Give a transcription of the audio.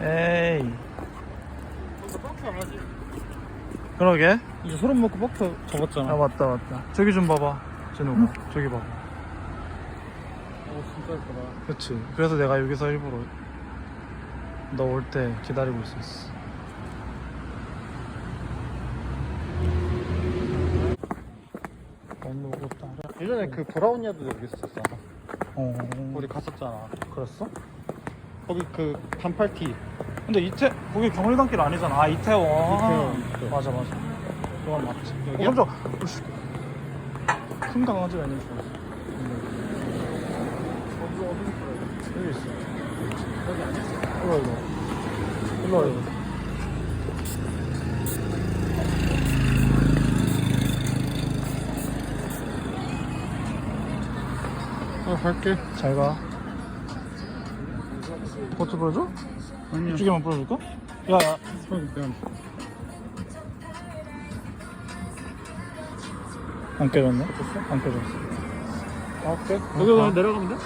에이. 뻑큐 안 하지? 그러게. 이제 소름 먹고 뻑큐 접었잖아. 아 맞다 맞다. 저기 좀 봐봐. 진우가. 저기 봐봐. 오 진짜 예쁘다. 그치. 그래서 내가 여기서 일부러 너 올 때 기다리고 있었어. 너무 오다. 예전에 그 브라우니아도 여기 있었잖아. 어. 우리 갔었잖아. 그랬어? 거기 그 반팔티. 근데 이태 거기 경리단길 아니잖아. 아 이태원. 이태원, 이태원. 맞아 맞아. 그건 맞지. 여기야? 어, 깜짝. 오씨. 큰 강아지가 있는 줄 알았어. 여기 있어. 여기 안 있어. 일로 와 이거. 일로 와 이거. 아 갈게. 잘 가. 버튼 불어줘? 아니야. 이쪽에만 불어줄까? 야, 야. 그냥 안 깨졌네? 안 깨졌어. 아, 오케이. 가. 여기 내려가면 돼?